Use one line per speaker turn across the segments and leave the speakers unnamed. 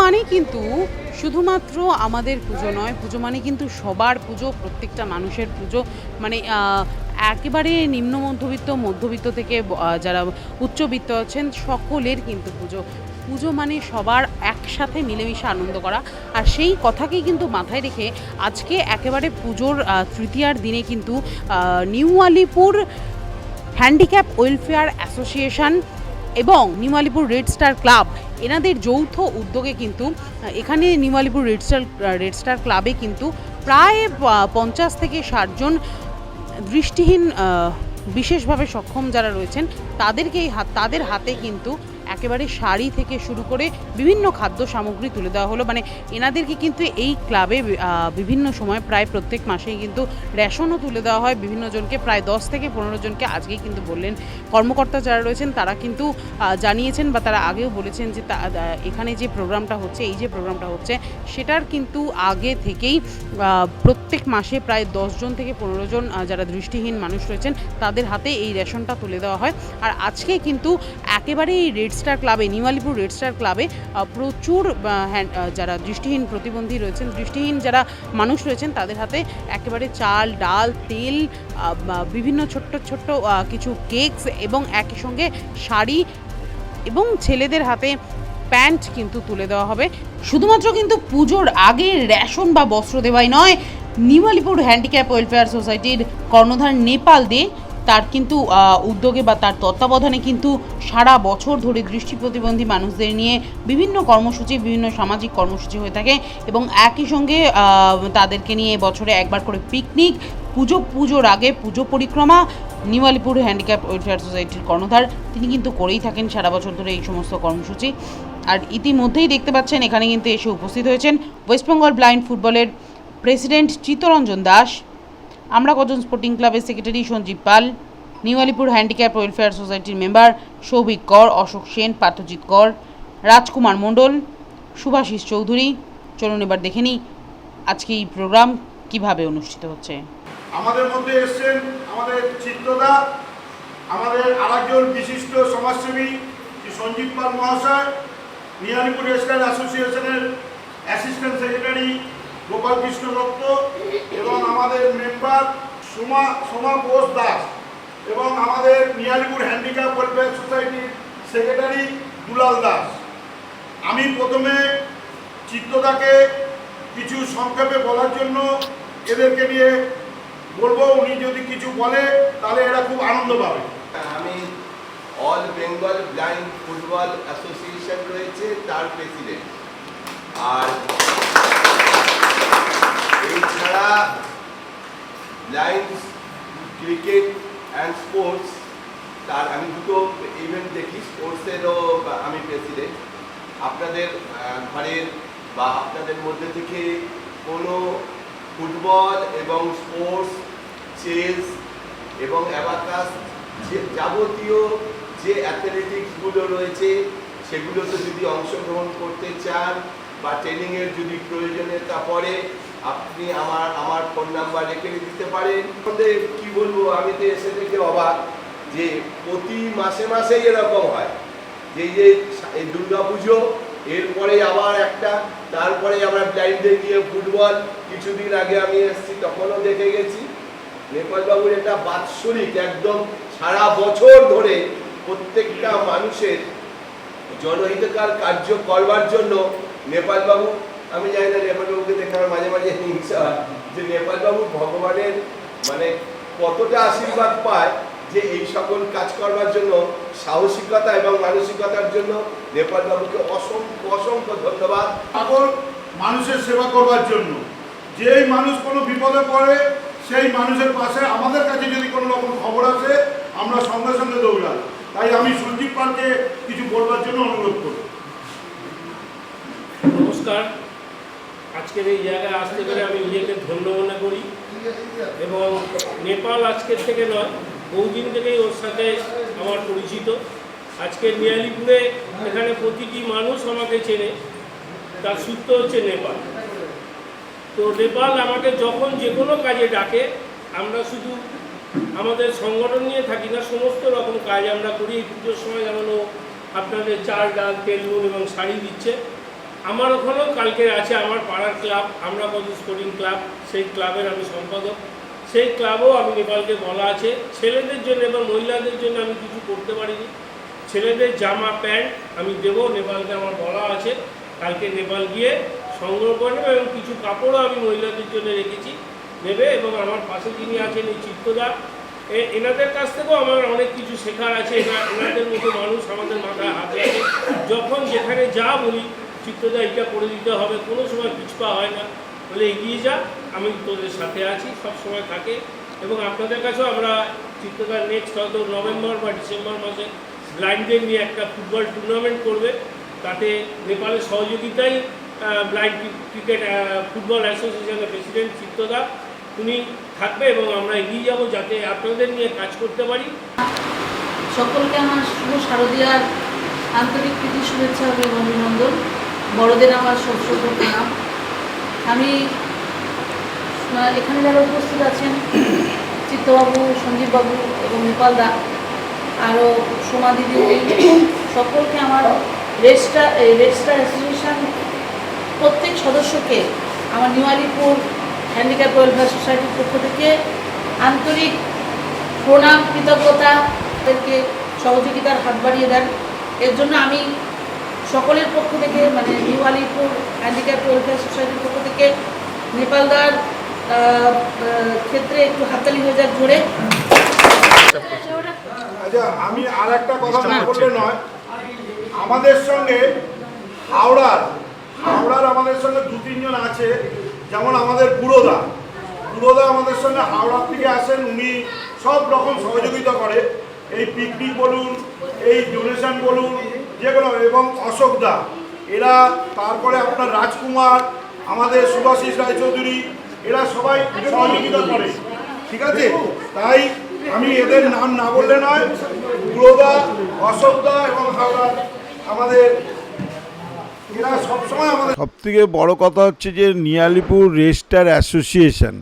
মানে কিন্তু শুধুমাত্র আমাদের পুজো নয়, পুজো মানে কিন্তু সবার পুজো, প্রত্যেকটা মানুষের পুজো। মানে একেবারে নিম্ন মধ্যবিত্ত মধ্যবিত্ত থেকে যারা উচ্চবিত্ত আছেন, সকলের কিন্তু পুজো। পুজো মানে সবার একসাথে মিলেমিশে আনন্দ করা। আর সেই কথাকেই কিন্তু মাথায় রেখে আজকে একেবারে পুজোর তৃতীয়ার দিনে কিন্তু new Alipur handicap welfare association এবং নিমালিপুর রেড স্টার ক্লাব এনাদের যৌথ উদ্যোগে কিন্তু, এখানে নিমালিপুর রেড স্টার রেড স্টার ক্লাবে কিন্তু প্রায় পঞ্চাশ থেকে ষাটজন দৃষ্টিহীন বিশেষভাবে সক্ষম যারা রয়েছেন তাদেরকে তাদের হাতে কিন্তু একেবারে শাড়ি থেকে শুরু করে বিভিন্ন খাদ্য সামগ্রী তুলে দেওয়া হলো। মানে এনাদেরকে কিন্তু এই ক্লাবে বিভিন্ন সময় প্রায় প্রত্যেক মাসেই কিন্তু রেশনও তুলে দেওয়া হয়। বিভিন্ন জনকে প্রায় দশ থেকে পনেরো জনকে আজকেই কিন্তু বললেন কর্মকর্তা যারা রয়েছেন, তারা কিন্তু জানিয়েছেন বা তারা আগেও বলেছেন যে এখানে যে প্রোগ্রামটা হচ্ছে, এই যে প্রোগ্রামটা হচ্ছে, সেটার কিন্তু আগে থেকেই প্রত্যেক মাসে প্রায় জন থেকে পনেরো জন যারা দৃষ্টিহীন মানুষ রয়েছেন, তাদের হাতে এই রেশনটা তুলে দেওয়া হয়। আর আজকে কিন্তু একেবারেই রেড স্টার ক্লাবে নিউ আলিপুর রেড স্টার ক্লাবে প্রচুর যারা দৃষ্টিহীন প্রতিবন্ধী রয়েছেন, দৃষ্টিহীন যারা মানুষ রয়েছেন, তাদের হাতে একেবারে চাল, ডাল, তেল বিভিন্ন ছোট্ট ছোট্ট কিছু কেকস এবং একই সঙ্গে শাড়ি এবং ছেলেদের হাতে প্যান্ট কিন্তু তুলে দেওয়া হবে। শুধুমাত্র কিন্তু পুজোর আগে রেশন বা বস্ত্র দেওয়াই নয় নিউ আলিপুর হ্যান্ডিক্যাপ ওয়েলফেয়ার সোসাইটির কর্ণধার নেপাল দে তার কিন্তু উদ্যোগে বা তার তত্ত্বাবধানে কিন্তু সারা বছর ধরে দৃষ্টি প্রতিবন্ধী মানুষদের নিয়ে বিভিন্ন কর্মসূচি, বিভিন্ন সামাজিক কর্মসূচি হয়ে থাকে এবং একই সঙ্গে তাদেরকে নিয়ে বছরে একবার করে পিকনিক, পুজো, পুজোর আগে পুজো পরিক্রমা নিউ আলিপুর হ্যান্ডিক্যাপ ওয়েলফেয়ার সোসাইটির কর্ণধার তিনি কিন্তু করেই থাকেন সারা বছর ধরে এই সমস্ত কর্মসূচি। আর ইতিমধ্যেই দেখতে পাচ্ছেন, এখানে কিন্তু এসে উপস্থিত হয়েছেন ওয়েস্টবেঙ্গল ব্লাইন্ড ফুটবলের প্রেসিডেন্ট চিত্তরঞ্জন দাস। আমরা কজন স্পোর্টিং ক্লাবের secretary Sanjib Pal new Alipur handicap welfare সোসাইটির মেম্বার সৌভিক কর, অশোক সেন, পার্থজিৎ কর, রাজকুমার মণ্ডল, সুভাষিস চৌধুরী। চলুন এবার দেখে নিই আজকে এই প্রোগ্রাম কীভাবে অনুষ্ঠিত হচ্ছে।
আমাদের মধ্যে এসছেন আমাদের চিত্রদা, আমাদের আরেকজন বিশিষ্ট সমাজসেবী সঞ্জীব পাল মহাশয় নিয়ালিপুর এস্টার অ্যাসোসিয়েশনের অ্যাসিস্ট্যান্ট সেক্রেটারি গোপাল কৃষ্ণ দত্ত এবং আমাদের মেম্বার সোমা সোমা বোস দাস এবং আমাদের নিয়ালিপুর হ্যান্ডিক্যাপ ওয়েলফেয়ার সোসাইটির সেক্রেটারি দুলাল দাস। আমি প্রথমে চিত্তদাকে কিছু সংক্ষেপে বলার জন্য এদেরকে নিয়ে বলব, উনি যদি কিছু বলে, তাহলে এরা খুব আনন্দ পাবে।
আমি all Bengal blind football association রয়েছে, তার প্রেসিডেন্ট। আর এছাড়া ব্লাইন্ড ক্রিকেট অ্যান্ড স্পোর্টস তার আমি দুটো ইভেন্ট দেখি স্পোর্টসেরও আমি প্রেসিডেন্ট আপনাদের ঘরের বা আপনাদের মধ্যে থেকে কোনো ফুটবল এবং স্পোর্টস চেস এবং অ্যাবাকাস যাবতীয় যে অ্যাথলেটিক্সগুলো রয়েছে, সেগুলোতে যদি অংশগ্রহণ করতে চান বা ট্রেনিংয়ের যদি প্রয়োজনীয়তা পড়ে, আপনি আমার আমার ফোন নাম্বার রেখে দিতে পারেন। কি বলব, আমি তো এসে দেখে অবাক যে প্রতি মাসে মাসেই এরকম হয়। যে যে এই দুর্গা পুজো এরপরে আবার একটা, তারপরে আমরা ব্লাইন্ডে গিয়ে ফুটবল, কিছুদিন আগে আমি এসেছি, তখনও দেখে গেছি। নেপালবাবুর এটা বাৎসরিক, একদম সারা বছর ধরে প্রত্যেকটা মানুষের জনহিতকার কার্য করবার জন্য নেপালবাবু, আমি জানি না, নেপালবাবুকে দেখে আমার মাঝে মাঝে হিংসা হয় যে নেপালবাবু ভগবানের মানে কতটা আশীর্বাদ পায় যে এই সকল কাজ করবার জন্য, সাহসিকতা এবং মানসিকতার জন্য নেপালবাবুকে অসংখ্য অসংখ্য ধন্যবাদ।
পাগল মানুষের সেবা করবার জন্য। যেই মানুষ কোনো বিপদে পড়ে, সেই মানুষের পাশে আমাদের কাছে যদি কোনো রকম খবর আসে, আমরা সঙ্গে সঙ্গে দৌড়াই। তাই আমি সঞ্জীব পালকে কিছু বলবার জন্য অনুরোধ করব।
নমস্কার। আজকের এই জায়গায় আসতে পেরে আমি নিজেকে ধন্য মনে করি এবং নেপাল আজকের থেকে নয়, বহুদিন থেকেই ওর সাথে আমার পরিচিত। আজকের নিয়ালিপুরে এখানে প্রতিটি মানুষ আমাকে চেনে, তার সূত্র হচ্ছে নেপাল। তো নেপাল আমাকে যখন যে কোনো কাজে ডাকে, আমরা শুধু আমাদের সংগঠন নিয়ে থাকি না, সমস্ত রকম কাজ আমরা করি। এই পুজোর সময় যেমন আপনাদের চাল, ডাল, তেল, নুন এবং শাড়ি দিচ্ছে। আমার ওখানেও কালকে আছে আমার পাড়ার ক্লাব, আমরা কত স্পোর্টিং ক্লাব সেই ক্লাবের আমি সম্পাদক। সেই ক্লাবও আমি নেপালকে বলা আছে। ছেলেদের জন্য এবং মহিলাদের জন্য আমি কিছু করতে পারিনি। ছেলেদের জামা, প্যান্ট আমি দেবো, নেপালকে আমার বলা আছে। কালকে নেপাল গিয়ে সংগ্রহ করে নেবে এবং কিছু কাপড়ও আমি মহিলাদের জন্য রেখেছি, নেবে এবং আমার পাশে যিনি আছেন এই চিত্তদা এনাদের কাছ থেকেও আমার অনেক কিছু শেখার আছে। এনাদের মতো মানুষ আমাদের মাথায় হাতে যখন যেখানে যা বলি চিত্তদা এটা করে দিতে হবে, কোনো সময় পিছপা হয় না। বলে এগিয়ে যা, আমি তোদের সাথে আছি, সব সময় থাকে। এবং আপনাদের কাছেও আমরা চিত্তদার নেক্সট হয়তো নভেম্বর বা ডিসেম্বর মাসে ব্লাইন্ডদের নিয়ে একটা ফুটবল টুর্নামেন্ট করবে। তাতে নেপালের সহযোগিতায় ব্লাইন্ড ক্রিকেট ফুটবল অ্যাসোসিয়েশনের প্রেসিডেন্ট চিত্তদা উনি থাকবে এবং আমরা এগিয়ে যাব যাতে আপনাদের নিয়ে কাজ করতে পারি।
সকলকে আমার শুভ শারদীয়ার আন্তরিক প্রীতি, শুভেচ্ছা এবং অভিনন্দন। বড়দের আমার সবসর্ব প্রণাম। আমি এখানে যারা উপস্থিত আছেন, চিত্তবাবু, সঞ্জীববাবু এবং নেপাল দা, আরও সোমা দিদি সকলকে আমার রেজিস্টার রেজিস্টার অ্যাসোসিয়েশন প্রত্যেক সদস্যকে আমার নিউ আলিপুর হ্যান্ডিক্যাপ ওয়েলফেয়ার সোসাইটির পক্ষ থেকে আন্তরিক প্রণাম কৃতজ্ঞতা তাদেরকে সহযোগিতার হাত বাড়িয়ে দেন। এর জন্য আমি সকলের পক্ষ থেকে মানে নিউ আলিপুর হ্যান্ডিক্যাপ ওয়েলফেয়ার সোসাইটির পক্ষ থেকে নেপালদার ক্ষেত্রে একটু হাততালি হয়ে যাক জোরে।
আচ্ছা আমি আর একটা কথা না বললে নয়। আমাদের সঙ্গে হাওড়ার হাওড়ার আমাদের সঙ্গে দু তিনজন আছে যেমন আমাদের বুড়োদা। বুড়োদা আমাদের সঙ্গে হাওড়ার থেকে আসেন উনি সব রকম সহযোগিতা করে। এই পিকনিক বলুন এই ডোনেশন বলুন যেগুলো এবং অশোক দা। এরা তারপরে আপনার রাজকুমার, আমাদের সুভাষিস রায়চৌধুরী, এরা সবাই সহযোগিতা করে। ঠিক আছে? তাই আমি এদের নাম না বললে নয় বুড়োদা অশোকদা এবং হাওড়ার আমাদের, এরা সবসময় আমাদের
সব থেকে বড় কথা হচ্ছে যে নিয়ালিপুর রেজিস্টার অ্যাসোসিয়েশন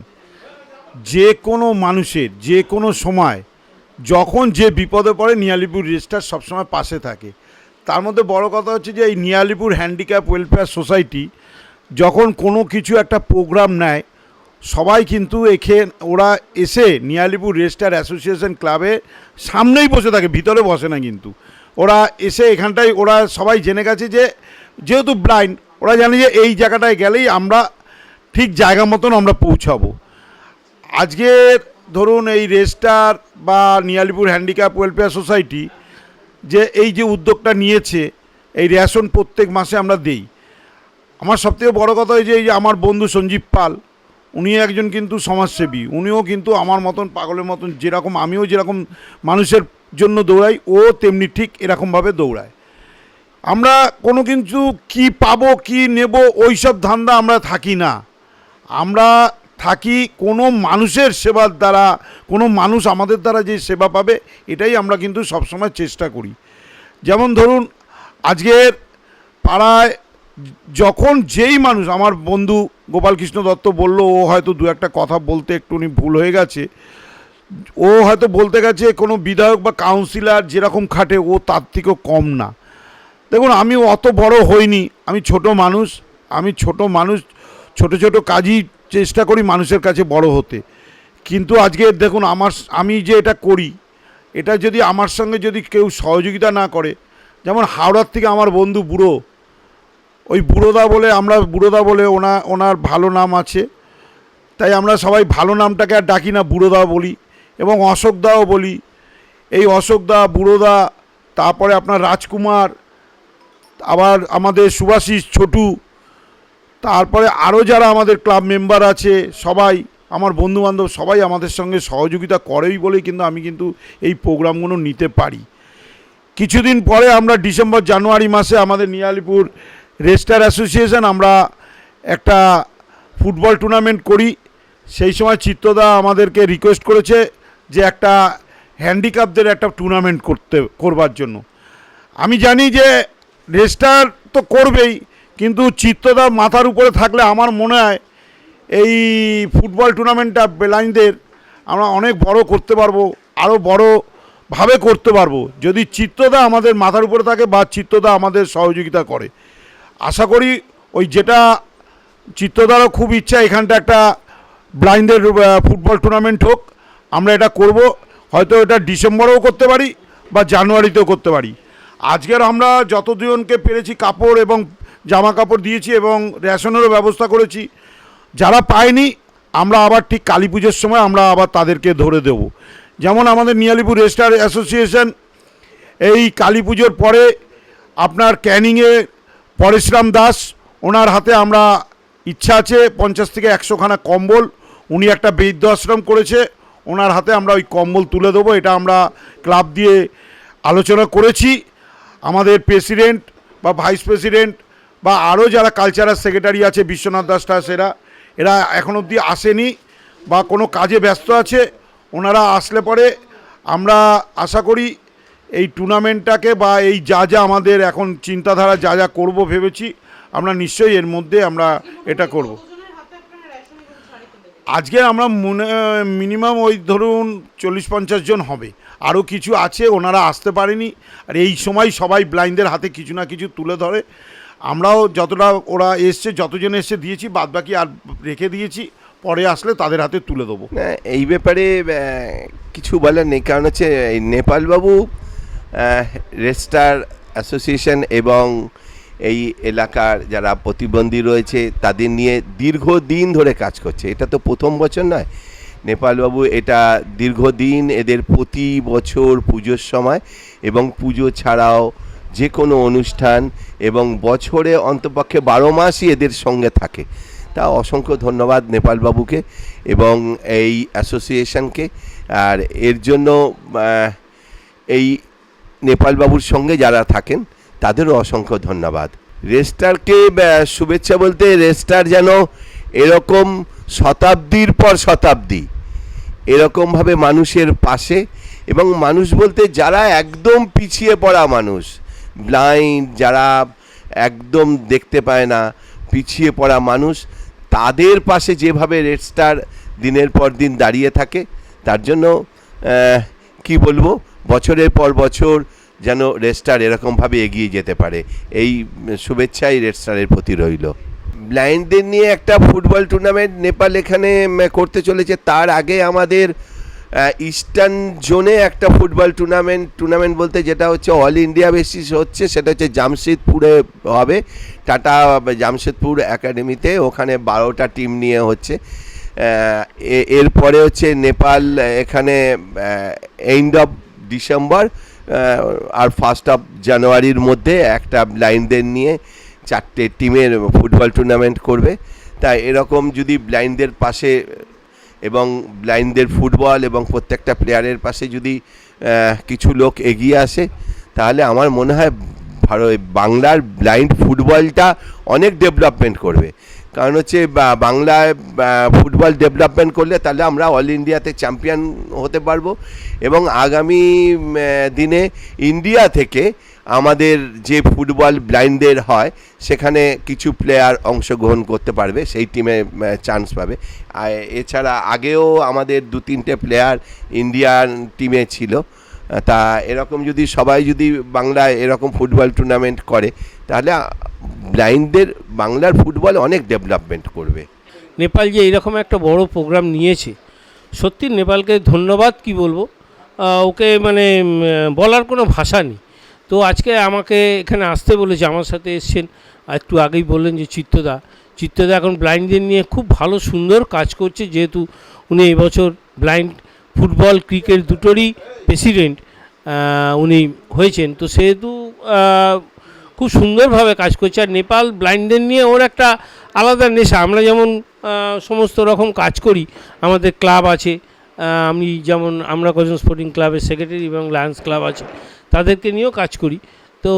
যে কোনো মানুষের যে কোনো সময়, যখন যে বিপদে পড়ে, নিয়ালিপুর রেজিস্টার সবসময় পাশে থাকে। তার মধ্যে বড় কথা হচ্ছে যে এই নিয়ালিপুর হ্যান্ডিক্যাপ ওয়েলফেয়ার সোসাইটি যখন কোনো কিছু একটা প্রোগ্রাম নেয়, সবাই কিন্তু এখে ওরা এসে নিয়ালিপুর রেজিস্টার অ্যাসোসিয়েশন ক্লাবে সামনেই বসে থাকে, ভিতরে বসে না কিন্তু। ওরা এসে এখানটায় ওরা সবাই জেনে গেছে যে, যেহেতু ব্লাইন্ড ওরা জানে যে এই জায়গাটায় গেলেই আমরা ঠিক জায়গা মতন আমরা পৌঁছাবো। আজকের ধরুন এই রেজিস্টার বা নিয়ালিপুর হ্যান্ডিক্যাপ ওয়েলফেয়ার সোসাইটি যে এই যে উদ্যোগটা নিয়েছে, এই রেশন প্রত্যেক মাসে আমরা দেই। আমার সবথেকে বড় কথা হয়েছে এই যে আমার বন্ধু সঞ্জীব পাল উনি একজন কিন্তু সমাজসেবী, উনিও কিন্তু আমার মতন পাগলের মতন যেরকম, আমিও যেরকম মানুষের জন্য দৌড়াই, ও তেমনি ঠিক এরকমভাবে দৌড়ায়। আমরা কোনো কিন্তু কি পাবো, কি নেব ওই সব ধান্দা আমরা থাকি না। আমরা থাকি, কোনো মানুষের সেবার দ্বারা, কোনো মানুষ আমাদের দ্বারা যে সেবা পাবে, এটাই আমরা কিন্তু সবসময় চেষ্টা করি। যেমন ধরুন, আজকের পাড়ায় যখন যেই মানুষ, আমার বন্ধু গোপালকৃষ্ণ দত্ত বলল, ও হয়তো দু একটা কথা বলতে একটুনি ভুল হয়ে গেছে। ও হয়তো বলতে গেছে, কোনো বিধায়ক বা কাউন্সিলর যেরকম খাটে, ও তার থেকেও কম না। দেখুন, আমি অত বড় হইনি। আমি ছোট মানুষ, আমি ছোট মানুষ, ছোট ছোট কাজই চেষ্টা করি মানুষের কাছে বড় হতে। কিন্তু আজকে দেখুন, আমার আমি যে এটা করি, এটা যদি আমার সঙ্গে যদি কেউ সহযোগিতা না করে, যেমন হাওড়ার থেকে আমার বন্ধু বুড়ো, ওই বুড়োদা বলে আমরা বুড়োদা বলে ওনা, ওনার ভালো নাম আছে, তাই আমরা সবাই ভালো নামটাকে আর ডাকি না, বুড়োদা বলি এবং অশোকদাও বলি। এই অশোকদা, বুড়োদা, তারপরে আপনার রাজকুমার, আবার আমাদের সুভাষিস ছোটু তারপরে আরও যারা আমাদের ক্লাব মেম্বার আছে, সবাই, আমার বন্ধুবান্ধব সবাই আমাদের সঙ্গে সহযোগিতা করেই বলেই কিন্তু আমি কিন্তু এই প্রোগ্রামগুলো নিতে পারি। কিছুদিন পরে আমরা ডিসেম্বর, জানুয়ারি মাসে আমাদের নিয়ালিপুর রেস্টার অ্যাসোসিয়েশন, আমরা একটা ফুটবল টুর্নামেন্ট করি। সেই সময় চিত্তদা আমাদেরকে রিকোয়েস্ট করেছে যে একটা হ্যান্ডিক্যাপদের একটা টুর্নামেন্ট করতে, করবার জন্য। আমি জানি যে রেস্টার তো করবেই কিন্তু চিত্তদা মাথার উপরে থাকলে আমার মনে হয় এই ফুটবল টুর্নামেন্টটা বেলাইনদের আমরা অনেক বড় করতে পারব আরও বড়োভাবে করতে পারব। যদি চিত্তদা আমাদের মাথার উপরে থাকে বা চিত্তদা আমাদের সহযোগিতা করে। আশা করি ওই যেটা চিত্রদারও খুব ইচ্ছা, এখানটা একটা ব্লাইন্ডের ফুটবল টুর্নামেন্ট হোক, আমরা এটা করব। হয়তো এটা ডিসেম্বরেও করতে পারি বা জানুয়ারিতেও করতে পারি। আজকের আমরা যতজনকে পেরেছি কাপড় এবং জামা কাপড় দিয়েছি এবং রেশনেরও ব্যবস্থা করেছি। যারা পায়নি, আমরা আবার ঠিক কালী পুজোর সময় আমরা আবার তাদেরকে ধরে দেব। যেমন আমাদের নিয়ালিপুর রেস্টার অ্যাসোসিয়েশন, এই কালী পুজোর পরে আপনার ক্যানিংয়ে পরেশরাম দাস, ওনার হাতে আমরা ইচ্ছা আছে পঞ্চাশ থেকে একশোখানা কম্বল। উনি একটা বৃদ্ধ আশ্রম করেছে, ওনার হাতে আমরা ওই কম্বল তুলে দেবো। এটা আমরা ক্লাব দিয়ে আলোচনা করেছি। আমাদের প্রেসিডেন্ট বা ভাইস প্রেসিডেন্ট বা আরও যারা কালচারাল সেক্রেটারি আছে, বিশ্বনাথ দাস টাস এরা এরা এখন অবধি আসেনি বা কোনো কাজে ব্যস্ত আছে, ওনারা আসলে পরে আমরা আশা করি এই টুর্নামেন্টটাকে বা এই যা যা আমাদের এখন চিন্তাধারা যা যা করব ভেবেছি, আমরা নিশ্চয়ই এর মধ্যে আমরা এটা করব। আজকে আমরা মনে, মিনিমাম ওই ধরুন চল্লিশ পঞ্চাশ জন হবে, আরও কিছু আছে, ওনারা আসতে পারেনি, আর এই সময় সবাই ব্লাইন্ডদের হাতে কিছু না কিছু তুলে ধরে আমরাও যতটা ওরা এসছে, যতজন এসছে দিয়েছি বাদ বাকি আর রেখে দিয়েছি, পরে আসলে তাদের হাতে তুলে দেবো।
এই ব্যাপারে কিছু বলার নেই, কারণ হচ্ছে নেপালবাবু রেস্টার অ্যাসোসিয়েশন এবং এই এলাকার যারা প্রতিবন্ধী রয়েছে, তাদের নিয়ে দীর্ঘদিন ধরে কাজ করছে। এটা তো প্রথম বছর নয়। নেপালবাবু, এটা দীর্ঘদিন এদের প্রতি বছর পুজোর সময় এবং পুজো ছাড়াও যে কোনো অনুষ্ঠান এবং বছরে অন্তপক্ষে বারো মাসই এদের সঙ্গে থাকে। তা অসংখ্য ধন্যবাদ নেপালবাবুকে এবং এই অ্যাসোসিয়েশনকে। আর এর জন্য এই নেপালবাবুর সঙ্গে যারা থাকেন, তাদেরও অসংখ্য ধন্যবাদ। রেস্টারকে শুভেচ্ছা বলতে রেস্টার যেন এরকম শতাব্দীর পর শতাব্দী, এরকমভাবে মানুষের পাশে এবং মানুষ বলতে যারা একদম পিছিয়ে পড়া মানুষ ব্লাইন্ড যারা একদম দেখতে পায় না, পিছিয়ে পড়া মানুষ, তাদের পাশে যেভাবে রেড স্টার দিনের পর দিন দাঁড়িয়ে থাকে, তার জন্য কি বলব, বছরের পর বছর যেন রেস্টার এরকমভাবে এগিয়ে যেতে পারে। এই শুভেচ্ছাই রেড স্টারের প্রতি রইল। ব্লাইন্ডদের নিয়ে একটা ফুটবল টুর্নামেন্ট নেপাল এখানে করতে চলেছে। তার আগে আমাদের ইস্টার্ন জোনে একটা ফুটবল টুর্নামেন্ট টুর্নামেন্ট বলতে যেটা হচ্ছে অল ইন্ডিয়া বেসিস হচ্ছে, সেটা হচ্ছে জামশেদপুরে হবে। টাটা জামশেদপুর একাডেমিতে ওখানে বারোটা টিম নিয়ে হচ্ছে। এরপরে হচ্ছে নেপাল, এখানে এন্ড অফ ডিসেম্বর আর ফার্স্ট অফ জানুয়ারির মধ্যে একটা ব্লাইন্ডদের নিয়ে চারটে টিমের ফুটবল টুর্নামেন্ট করবে। তাই এরকম যদি ব্লাইন্ডদের পাশে এবং ব্লাইন্ডদের ফুটবল এবং প্রত্যেকটা প্লেয়ারের পাশে যদি কিছু লোক এগিয়ে আসে, তাহলে আমার মনে হয় ভারত বাংলার ব্লাইন্ড ফুটবলটা অনেক ডেভেলপমেন্ট করবে। কারণ হচ্ছে বাংলায় ফুটবল ডেভেলপমেন্ট করলে তাহলে আমরা অল ইন্ডিয়াতে চ্যাম্পিয়ন হতে পারব এবং আগামী দিনে ইন্ডিয়া থেকে আমাদের যে ফুটবল ব্লাইন্ডদের হয়, সেখানে কিছু প্লেয়ার অংশগ্রহণ করতে পারবে, সেই টিমে চান্স পাবে। এছাড়া আগেও আমাদের দু তিনটে প্লেয়ার ইন্ডিয়ান টিমে ছিল। তা এরকম যদি, সবাই যদি বাংলায় এরকম ফুটবল টুর্নামেন্ট করে, তাহলে ব্লাইন্ডদের বাংলার ফুটবল অনেক ডেভেলপমেন্ট করবে।
নেপাল যে এরকম একটা বড় প্রোগ্রাম নিয়েছে, সত্যি নেপালকে ধন্যবাদ কি বলব? ওকে মানে বলার কোনো ভাষা নেই। তো আজকে আমাকে এখানে আসতে বলেছে, আমার সাথে এসছেন একটু আগেই বললেন যে চিত্তদা। চিত্তদা এখন ব্লাইন্ডদের নিয়ে খুব ভালো সুন্দর কাজ করছে, যেহেতু উনি এবছর ব্লাইন্ড ফুটবল ক্রিকেট দুটোরই প্রেসিডেন্ট উনি হয়েছেন। তো সেহেতু খুব সুন্দরভাবে কাজ করছে। আর নেপাল ব্লাইন্ডদের নিয়ে ওর একটা আলাদা নেশা। আমরা যেমন সমস্ত রকম কাজ করি, আমাদের ক্লাব আছে আমি যেমন, আমরা কজন স্পোর্টিং ক্লাবের সেক্রেটারি এবং লায়ন্স ক্লাব আছে। তাদেরকে নিয়েও কাজ করি। তো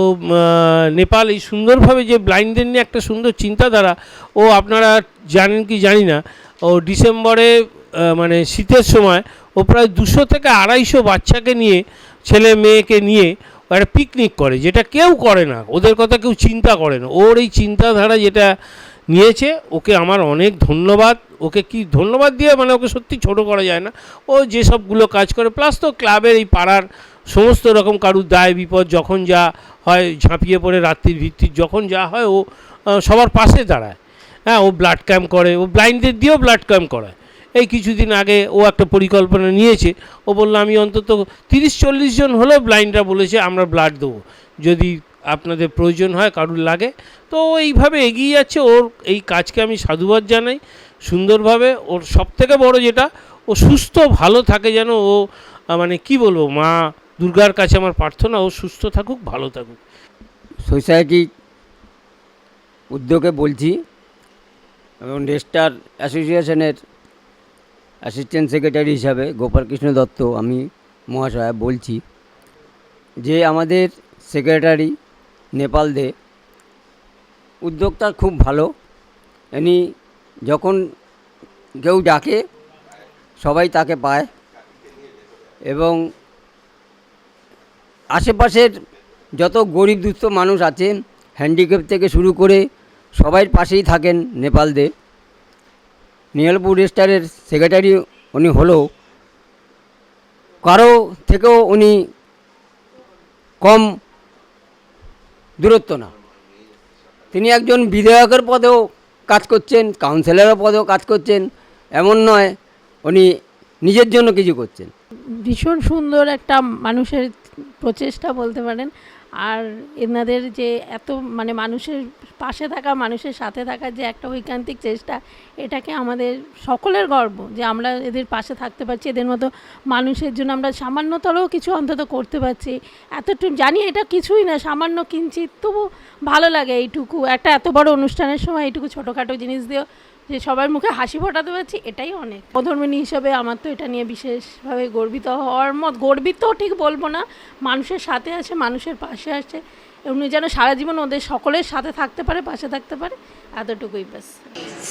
নেপাল এই সুন্দরভাবে যে ব্লাইন্ডদের নিয়ে একটা সুন্দর চিন্তাধারা, ও আপনারা জানেন কি জানি না, ও ডিসেম্বরে মানে শীতের সময় ও প্রায় দুশো থেকে আড়াইশো বাচ্চাকে নিয়ে, ছেলে মেয়েকে নিয়ে একটা পিকনিক করে, যেটা কেউ করে না। ওদের কথা কেউ চিন্তা করে না। ওর এই চিন্তাধারা যেটা নিয়েছে, ওকে আমার অনেক ধন্যবাদ। ওকে কি ধন্যবাদ দিয়ে মানে ওকে সত্যি ছোট করা যায় না। ও যেসবগুলো কাজ করে প্লাস তো ক্লাবের এই পাড়ার সমস্ত রকম কারুর দায় বিপদ, যখন যা হয় ঝাঁপিয়ে পড়ে রাত্রির ভিত্তির যখন যা হয় ও সবার পাশে দাঁড়ায়। হ্যাঁ ও ব্লাড ক্যাম্প করে, ও ব্লাইন্ডদের দিয়েও ব্লাড ক্যাম্প করায়। এই কিছুদিন আগে ও একটা পরিকল্পনা নিয়েছে। ও বলল, আমি অন্তত তিরিশ চল্লিশ জন হলেও ব্লাইন্ডরা বলেছে, আমরা ব্লাড দেবো। যদি আপনাদের প্রয়োজন হয়, কারুর লাগে। তো এইভাবে এগিয়ে যাচ্ছে। ওর এই কাজকে আমি সাধুবাদ জানাই। সুন্দরভাবে ওর সব থেকে বড় যেটা, ও সুস্থ, ভালো থাকে যেন ও মানে কি বলব, মা দুর্গার কাছে আমার প্রার্থনা, ও সুস্থ থাকুক, ভালো থাকুক।
সোসাইটি উদ্যোগে বলছি, এবং রেস্টার অ্যাসোসিয়েশনের অ্যাসিস্ট্যান্ট সেক্রেটারি হিসাবে গোপালকৃষ্ণ দত্ত, আমি মহাশয় বলছি যে আমাদের সেক্রেটারি নেপাল দে। উদ্যোগটা খুব ভালো। ইনি যখন কেউ ডাকে, সবাই তাকে পায় এবং আশেপাশের যত গরিব দুস্থ মানুষ আছেন হ্যান্ডিক্যাপ থেকে শুরু করে সবাই পাশেই থাকেন নেপাল দে। নিয়ালপুর রেস্টারের সেক্রেটারি উনি হলেও কারও থেকেও উনি কম দূরত্ব না। তিনি একজন বিধায়কের পদেও কাজ করছেন কাউন্সিলরের পদেও কাজ করছেন, এমন নয়, উনি নিজের জন্য কিছু করছেন।
ভীষণ সুন্দর একটা মানুষের প্রচেষ্টা বলতে পারেন। আর এনাদের যে এত মানে মানুষের পাশে থাকা, মানুষের সাথে থাকার যে একটা ঐকান্তিক চেষ্টা, এটাকে আমাদের সকলের গর্ব যে আমরা এদের পাশে থাকতে পারছি, এদের মতো মানুষের জন্য আমরা সামান্যতরও কিছু অন্তত করতে পারছি। এতটুকু জানি এটা কিছুই না, সামান্য কিঞ্চিত তবু ভালো লাগে এইটুকু। একটা এত বড় অনুষ্ঠানের সময় এইটুকু ছোটোখাটো জিনিস দিয়েও যে সবার মুখে হাসি ফোটাতে পারছি এটাই অনেক। অধর্মিনী হিসেবে আমার তো এটা নিয়ে বিশেষভাবে গর্বিত হওয়ার মত গর্বিত ঠিক বলব না। মানুষের সাথে আছে মানুষের পাশে আছে উনি যেন সারা জীবন ওদের সকলের সাথে থাকতে পারে পাশে থাকতে পারে এতটুকুই ব্যাস।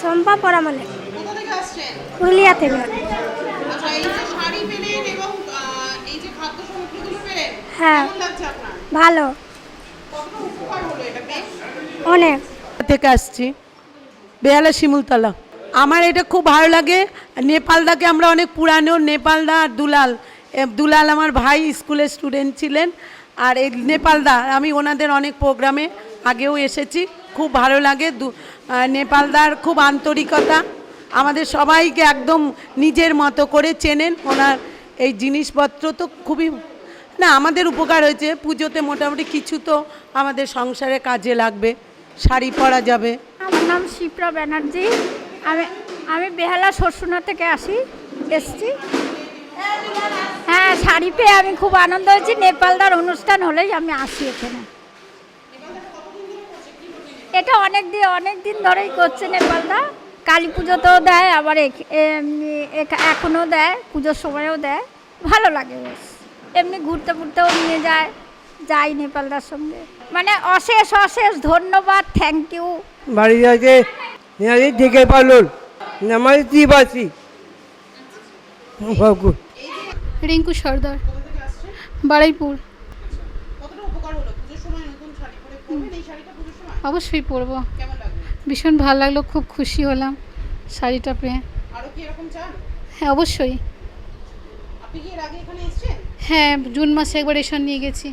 সম্পা পরামালে
কোথা থেকে
পুরুলিয়া থেকে।
আচ্ছা এই যে শাড়ি পেলেন এবং আহ, এই যে খাদ্য সামগ্রীগুলো পেলেন
হ্যাঁ। ভালো।
কতটা উপকার হলো এটা বেশ
অনেক।
থেকে আসছি? বেহালা শিমুলতলা। আমার এটা খুব ভালো লাগে। নেপালদাকে আমরা অনেক পুরানো, নেপালদা আর দুলাল। দুলাল আমার ভাই স্কুলের স্টুডেন্ট ছিলেন। আর এই নেপালদা, আমি ওনাদের অনেক প্রোগ্রামে আগেও এসেছি। খুব ভালো লাগে নেপালদার খুব আন্তরিকতা। আমাদের সবাইকে একদম নিজের মতো করে চেনেন ওনার এই জিনিসপত্র তো খুবই, না, আমাদের উপকার হয়েছে। পুজোতে মোটামুটি কিছু তো আমাদের সংসারে কাজে লাগবে। শাড়ি পরা যাবে।
আমার নাম শিপ্রা ব্যানার্জি। আমি আমি বেহালা শস্যনা থেকে আসি, এসছি। হ্যাঁ শাড়ি পেয়ে আমি খুব আনন্দ হয়েছি। নেপালদার অনুষ্ঠান হলেই আমি আসি এখানে। এটা অনেক দিন অনেক দিন ধরেই করছে নেপালদা। কালী পুজোতেও দেয়, আবার এখনও দেয়, পুজোর সময়ও দেয়। ভালো লাগে বেশ। এমনি ঘুরতে ফুরতেও নিয়ে যায়। যাই নেপালদার সঙ্গে। মানে অশেষ অশেষ ধন্যবাদ থ্যাংক ইউ
বাড়ি আছে নিয়ারি থেকে পালুন নামাজ ত্রিবাসী।
রিঙ্কু সর্দার বারুইপুর।
কতটা উপকার হলো পুজোর সময় নতুন শাড়ি পরে পরবেন এই শাড়িটা পুজোর সময়
অবশ্যই পরবো। ভীষণ ভালো লাগল খুব খুশি হলাম শাড়িটা পেয়ে।
আরও কি এরকম চান
হ্যাঁ অবশ্যই।
আপনি কি এর আগে এখানে এসেছেন?
হ্যাঁ জুন মাসে একবার রেশন নিয়ে গেছি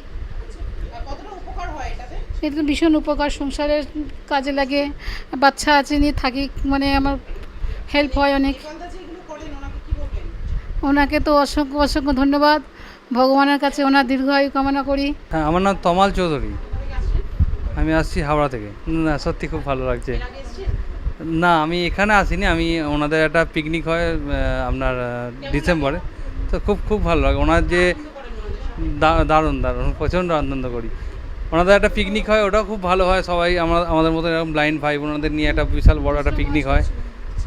আর কতটা উপকার হয় এটাতে
এটা ভীষণ উপকার সংসারের কাজে লাগে বাচ্চা আছে নিয়ে থাকি মানে আমার হেল্প হয় অনেক।
ওনাকে
তো অসংখ্য অসংখ্য ধন্যবাদ। ভগবানের কাছে ওনার দীর্ঘায়ু কামনা করি।
হ্যাঁ আমার নাম তমাল চৌধুরী। আমি আসছি হাওড়া থেকে। না সত্যি খুব ভালো লাগছে। না আমি এখানে আসিনি আমি ওনাদের একটা পিকনিক হয় আপনার ডিসেম্বরে। তো খুব খুব ভালো লাগে। ওনার যে দা- দারুণ দারুণ প্রচণ্ড আনন্দ করি। ওনাদের একটা পিকনিক হয় ওটাও খুব ভালো হয়। সবাই আমরা আমাদের মতো এরকম ব্লাইন্ড ভাই ওনাদের নিয়ে একটা বিশাল বড় একটা পিকনিক হয়।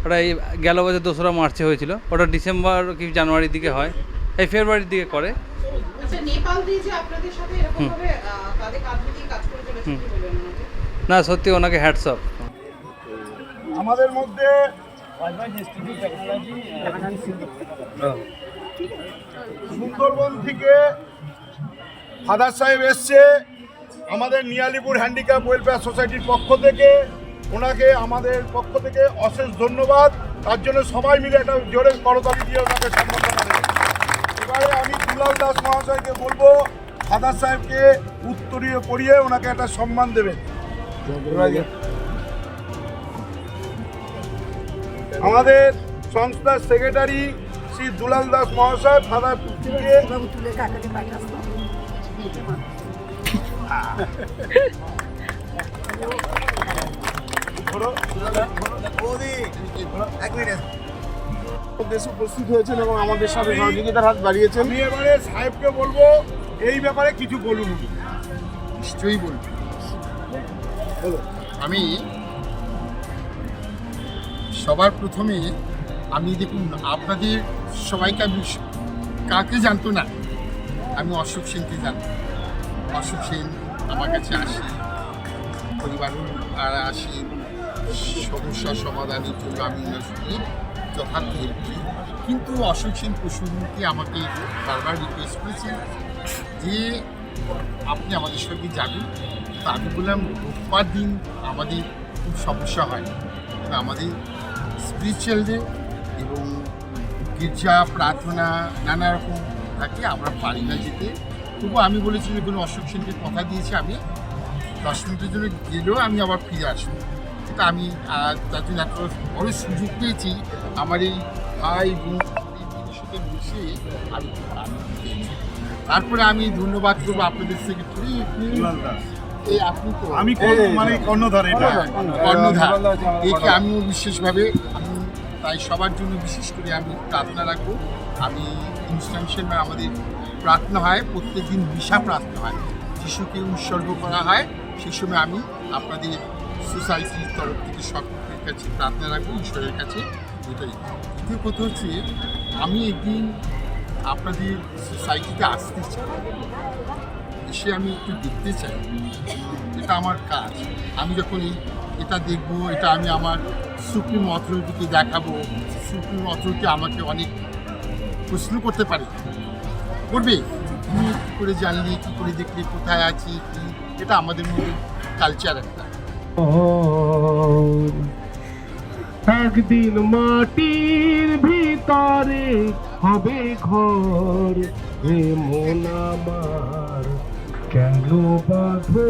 ওটা এই গেল বছর দোসরা মার্চে হয়েছিল। ওটা ডিসেম্বর কি জানুয়ারির দিকে হয়। এই ফেব্রুয়ারির দিকে করে।
আচ্ছা
না সত্যি ওনাকে হ্যাটসঅপ
আমাদের মধ্যে সুন্দরবন থেকে ফাদার সাহেব এসছে। আমাদের নিয়ালিপুর হ্যান্ডিক্যাপ ওয়েলফেয়ার সোসাইটির পক্ষ থেকে, ওনাকে আমাদের পক্ষ থেকে অশেষ ধন্যবাদ। তার জন্য সবাই মিলে একটা জোরে করতালি দিয়ে ওনাকে জানাবে এবারে
আমি দুলাল দাস মহাশয়কে বলব ফাদার সাহেবকে উত্তরীয় পড়িয়ে ওনাকে একটা সম্মান দেবেন। আমাদের সংস্থার সেক্রেটারি শ্রী দুলাল দাস মহাশয় ফাদার
দেশে উপস্থিত হয়েছেন এবং আমাদের সাথে সহযোগিতার হাত বাড়িয়েছেন।
আমি এবারে সাহেবকে বলব এই ব্যাপারে কিছু বলুন।
নিশ্চয়ই বলব। আমি সবার প্রথমে আমি দেখুন আপনাদের সবাইকে আমি কাকে জানতো না? আমি অশোক সেনকে জানতাম। অশোক সেন আমার কাছে আসে। পরিবার আর আসে, সমস্যা সমাধানের জন্য আমি ওনার যথার্থ হেল্প করি। কিন্তু অশোক সেন আমাকে বারবার রিকোয়েস্ট করেছেন যে, আপনি আমাদের সঙ্গে যাবেন। তো আমি বললাম, রোববার দিন আমাদের খুব সমস্যা হয়। আমাদের স্পিরিচুয়াল ডে এবং গির্জা, প্রার্থনা নানা রকম থাকে, আমরা পারি না যেতে তবু আমি বলেছি যে কোনো অশোক সেনকে কথা দিয়েছি আমি। দশ মিনিটের জন্য গেলেও আমি আবার ফিরে আসব। এটা আমি তার জন্য এত বড় সুযোগ পেয়েছি আমার এই ভাই বোন সাথে মিশে আমি খুব পেয়েছি তারপরে আমি ধন্যবাদ করব আপনাদের সেক্রেটারি
দুলাল
এই আপনি তো
আমি মানে কর্ণধার এটা।
কর্ণধার একে আমিও বিশেষভাবে আমি তাই সবার জন্য বিশেষ করে আমি প্রার্থনা রাখব। আমি ইনস্টানশন আমাদের প্রার্থনা হয়, প্রত্যেকদিন মিশা প্রার্থনা হয়। যিশুকে উৎসর্গ করা হয়, সেই সময় আমি আপনাদের সোসাইটির তরফ থেকে সকলের কাছে প্রার্থনা রাখব, ঈশ্বরের কাছে এটাই দ্বিতীয় কথা হচ্ছে, আমি একদিন আপনাদের সোসাইটিতে আসতে চাই। এসে আমি একটু দেখতে চাই। এটা আমার কাজ। আমি যখন এই, এটা দেখব, এটা আমি আমার সুপ্রিম অথরিটিকে দেখাবো, সুপ্রিম অথরিটি আমাকে অনেক প্রশ্ন করতে পারে। করবে? তুমি কী করে জানলে, কী করে দেখলে, কোথায় আছি, কি? এটা আমাদের মধ্যে কালচার একটা।
একদিন মাটির ভিতরে হবে ঘর হে মন আমার কেন বাঁধো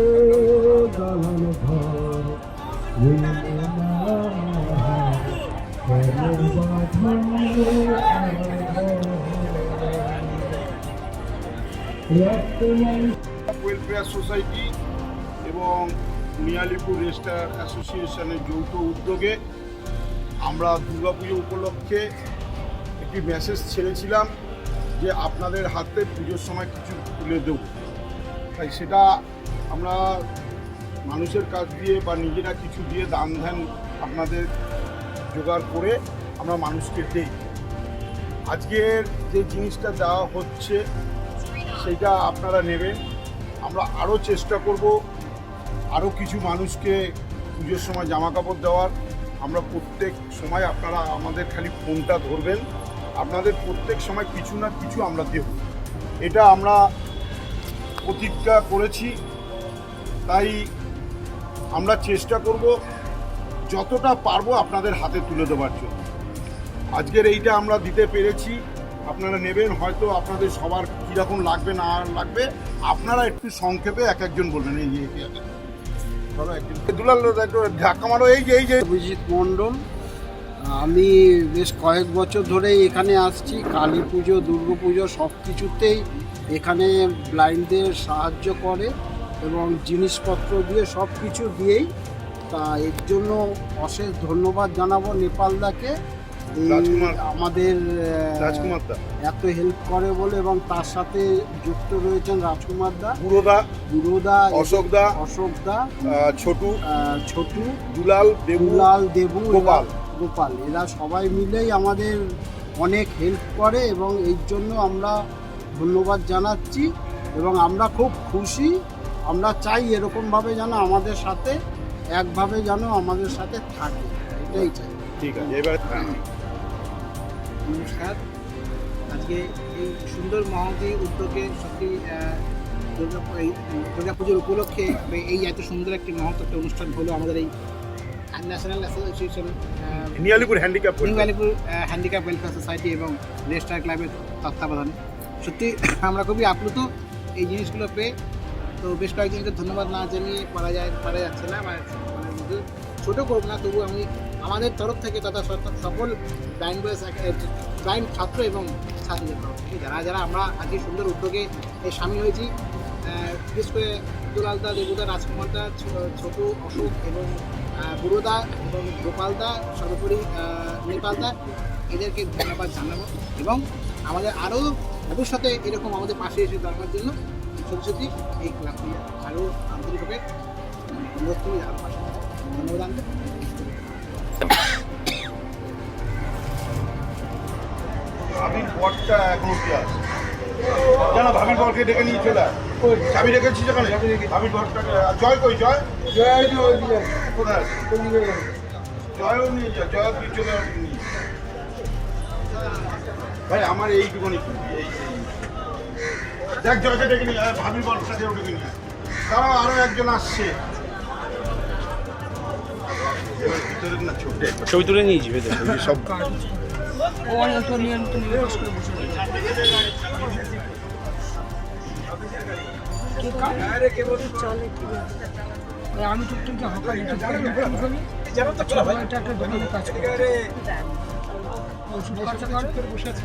দালান ঘর হে মন আমার কেন বাঁধো
ওয়েলফেয়ার সোসাইটি এবং মিয়ালিপুর রেস্টার অ্যাসোসিয়েশনের যৌথ উদ্যোগে আমরা দুর্গাপুজো উপলক্ষে একটি মেসেজ ছেড়েছিলাম যে আপনাদের হাতে পুজোর সময় কিছু তুলে দেব। তাই সেটা আমরা মানুষের কাছ দিয়ে বা নিজেরা কিছু দিয়ে দান ধ্যান আপনাদের জোগাড় করে আমরা মানুষকে দিই। আজকের যে জিনিসটা দেওয়া হচ্ছে সেইটা আপনারা নেবেন। আমরা আরও চেষ্টা করব আরও কিছু মানুষকে পুজোর সময় জামা কাপড় দেওয়ার। আমরা প্রত্যেক সময় আপনারা আমাদের খালি ফোনটা ধরবেন। আপনাদের প্রত্যেক সময় কিছু না কিছু আমরা দেব। এটা আমরা প্রতিজ্ঞা করেছি। তাই আমরা চেষ্টা করব যতটা পারব আপনাদের হাতে তুলে দেওয়ার জন্য। আজকের এইটা আমরা দিতে পেরেছি। আপনারা নেবেন, হয়তো আপনাদের সবার কীরকম লাগবে না লাগবে, আপনারা একটু সংক্ষেপে এক একজন বলবেন, এই যে। ধরো দুলাল ধাক্কা মারো, এই যে এই যে
অভিজিৎ মণ্ডল, আমি বেশ কয়েক বছর ধরেই এখানে আসছি, কালী পুজো, দুর্গা পুজো সব কিছুতেই এখানে ব্লাইন্ডদের সাহায্য করে এবং জিনিসপত্র দিয়ে, সব কিছু দিয়েই, তা এর জন্য অশেষ ধন্যবাদ জানাব নেপালদাকে। আমাদের
রাজকুমার দা।
এত হেল্প করে বলে এবং তার সাথে যুক্ত রয়েছেন রাজকুমার দা।
পুরোদা
গুরুদা
অশোক দা
অশোক দা
ছোটু
ছোটু
দুলাল দেবু
দুলাল দেবু
গোপাল।
গোপাল। এরা সবাই মিলেই আমাদের অনেক হেল্প করে এবং এর জন্য আমরা ধন্যবাদ জানাচ্ছি এবং আমরা খুব খুশি। আমরা চাই এরকমভাবে যেন আমাদের সাথে একভাবে যেন আমাদের সাথে থাকে। এটাই চাই।
ঠিক আছে এবার।
নমস্কার। আজকে এই সুন্দর মহতি উদ্যোগে সত্যি দুর্গা পুজোর উপলক্ষে এই- এত সুন্দর একটি মহৎ একটা অনুষ্ঠান হলো আমাদের এই national association
নিয়ালিপুর handicap
new Alipur handicap welfare society এবং রেস্টার ক্লাবের তত্ত্বাবধানে। সত্যি আমরা খুবই আপ্লুত এই জিনিসগুলো পেয়ে। তো বেশ কয়েকজনকে ধন্যবাদ না জানিয়ে পারা যায় পারা যাচ্ছে না মানে ছোটো করব না তবু আমি আমাদের তরফ থেকে তথা সকল ব্লাইন্ড বয়েস ছাত্র এবং ছাত্রীদের তরফ থেকে যারা যারা আমরা আজকে সুন্দর উদ্যোগে সামিল হয়েছি বিশেষ করে দুলালদা, দেবুদা, রাজকুমারদা ছোটু, অশোক এবং বুড়োদা এবং গোপালদা, সর্বোপরি নেপালদা, এদেরকে ধন্যবাদ জানাব এবং আমাদের আরও ভবিষ্যতে এরকম আমাদের পাশে এসে দাঁড়ানোর জন্য সত্যি এই ক্লাবটি আরও আন্তরিকভাবে অনুরোধ করি আরও পাশে ধন্যবাদ। আনতে
ভাবির বরটা এখনও কি আছে? জানা ভাবির বরকে ডেকে নিয়ে চলে। রেখেছি যেখানে ভাবির জয় কই জয়? জয় কোথায় জয়ও নিয়ে জয় তুই চলে ভাই আমার এইটুকুনি এই। দেখ জয়কে ডেকে নিয়ে আয়, ভাবির বরটাকেও ডেকে নিয়ে আয়। তারাও আরও একজন আসছে। ছবি। তুলে এবার ভিতরে। না ছোটে
ছবি তুলে নিয়েছি ভেতরে
সব
আমি তো হকার দোকানে কাজ করি। ওষুধ খরচা করে বসে আছে।